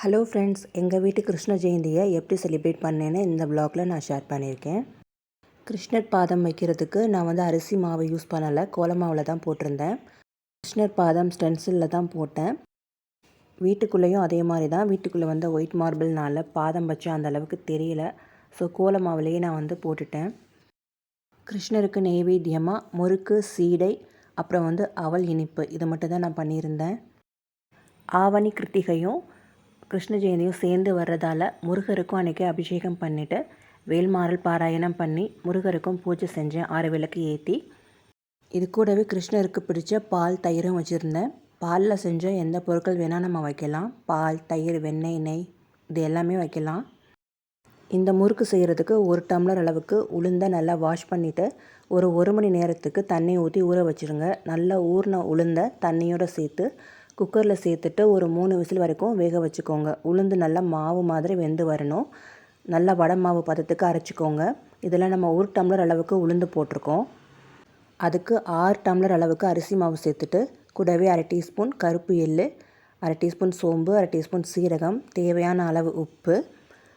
Hello friends எங்கள் வீட்டு கிருஷ்ண ஜெயந்தியை எப்படி செலிப்ரேட் பண்ணேன்னு இந்த வ்ளாகில் நான் ஷேர் பண்ணியிருக்கேன். கிருஷ்ணர் பாதம் வைக்கிறதுக்கு நான் வந்து அரிசி மாவு யூஸ் பண்ணலை கோலமாவில் தான் போட்டிருந்தேன். கிருஷ்ணர் பாதம் ஸ்டென்சிலில் தான் போட்டேன். வீட்டுக்குள்ளேயும் அதே மாதிரி தான் வீட்டுக்குள்ளே வந்து ஒயிட் மார்பிள்னால பாதம் வச்சு அந்த அளவுக்கு தெரியல. ஸோ கோலமாவிலேயே நான் வந்து போட்டுட்டேன். கிருஷ்ணருக்கு நெய்வேத்தியமாக முறுக்கு சீடை அப்புறம் வந்து அவல் இனிப்பு இது மட்டும் தான் நான் பண்ணியிருந்தேன். ஆவணி கிருத்திகையும் கிருஷ்ண ஜெயந்தியும் சேர்ந்து வர்றதால முருகருக்கும் அன்றைக்கி அபிஷேகம் பண்ணிவிட்டு வேல்மாறல் பாராயணம் பண்ணி முருகருக்கும் பூஜை செஞ்சேன் ஆறு விளக்கு ஏற்றி இது கூடவே கிருஷ்ணருக்கு பிடிச்ச பால் தயிரும் வச்சுருந்தேன். பாலில் செஞ்ச எந்த பொருட்கள் வேணால் நம்ம வைக்கலாம். பால் தயிர் வெண்ணெய் நெய் இது எல்லாமே வைக்கலாம். இந்த முறுக்கு செய்கிறதுக்கு ஒரு டம்ளர் அளவுக்கு உளுந்தை நல்லா வாஷ் பண்ணிவிட்டு ஒரு ஒரு மணி நேரத்துக்கு தண்ணி ஊற்றி ஊற வச்சுருங்க. நல்லா ஊறின உளுந்தை தண்ணியோடு சேர்த்து குக்கரில் சேர்த்துட்டு ஒரு மூணு விசில் வரைக்கும் வேக வச்சுக்கோங்க. உளுந்து நல்லா மாவு மாதிரி வெந்து வரணும். நல்லா வடை மாவு பதத்துக்கு அரைச்சிக்கோங்க. இதில் நம்ம ஒரு டம்ளர் அளவுக்கு உளுந்து போட்டிருக்கோம். அதுக்கு ஆறு டம்ளர் அளவுக்கு அரிசி மாவு சேர்த்துட்டு கூடவே அரை டீஸ்பூன் கருப்பு எள் அரை டீஸ்பூன் சோம்பு அரை டீஸ்பூன் சீரகம் தேவையான அளவு உப்பு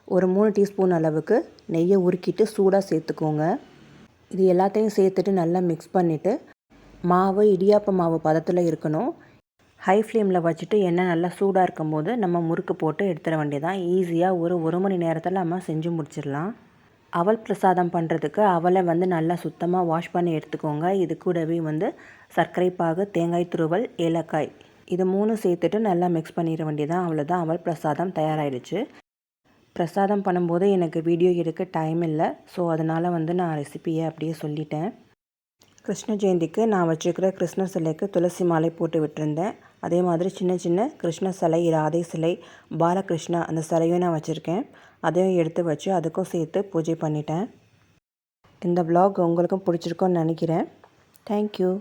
ஒரு மூணு டீஸ்பூன் அளவுக்கு நெய்யை உருக்கிட்டு சூடாக சேர்த்துக்கோங்க. இது எல்லாத்தையும் சேர்த்துட்டு நல்லா மிக்ஸ் பண்ணிவிட்டு மாவு இடியாப்ப மாவு பதத்தில் இருக்கணும். ஹை ஃப்ளேமில் வச்சுட்டு எண்ணெய் நல்லா சூடாக இருக்கும்போது நம்ம முறுக்கு போட்டு எடுத்துட வேண்டியதான் ஈஸியாக ஒரு ஒரு மணி நேரத்தில் நம்ம செஞ்சு முடிச்சிடலாம். அவல் பிரசாதம் பண்ணுறதுக்கு அவலை வந்து நல்லா சுத்தமாக வாஷ் பண்ணி எடுத்துக்கோங்க. இது கூடவே வந்து சர்க்கரை பாகு தேங்காய் துருவல் ஏலக்காய் இது மூணும் சேர்த்துட்டு நல்லா மிக்ஸ் பண்ணிட வேண்டியதான் அவ்வளோதான் அவல் பிரசாதம் தயாராகிடுச்சு பிரசாதம் பண்ணும்போது எனக்கு வீடியோ எடுக்க டைம் இல்லை. ஸோ அதனால் வந்து நான் ரெசிப்பியை அப்படியே சொல்லிட்டேன். கிருஷ்ண ஜெயந்திக்கு நான் வச்சுருக்கிற கிருஷ்ண சிலைக்கு துளசி மாலை போட்டு விட்டுருந்தேன். அதே மாதிரி சின்ன சின்ன கிருஷ்ண சிலை ராதை சிலை பாலகிருஷ்ணா அந்த சிலையும் நான் வச்சுருக்கேன். அதையும் எடுத்து வச்சு அதுக்கும் சேர்த்து பூஜை பண்ணிட்டேன். இந்த வ்ளாக் உங்களுக்கும் பிடிச்சிருக்கோன்னு நினைக்கிறேன். தேங்க்யூ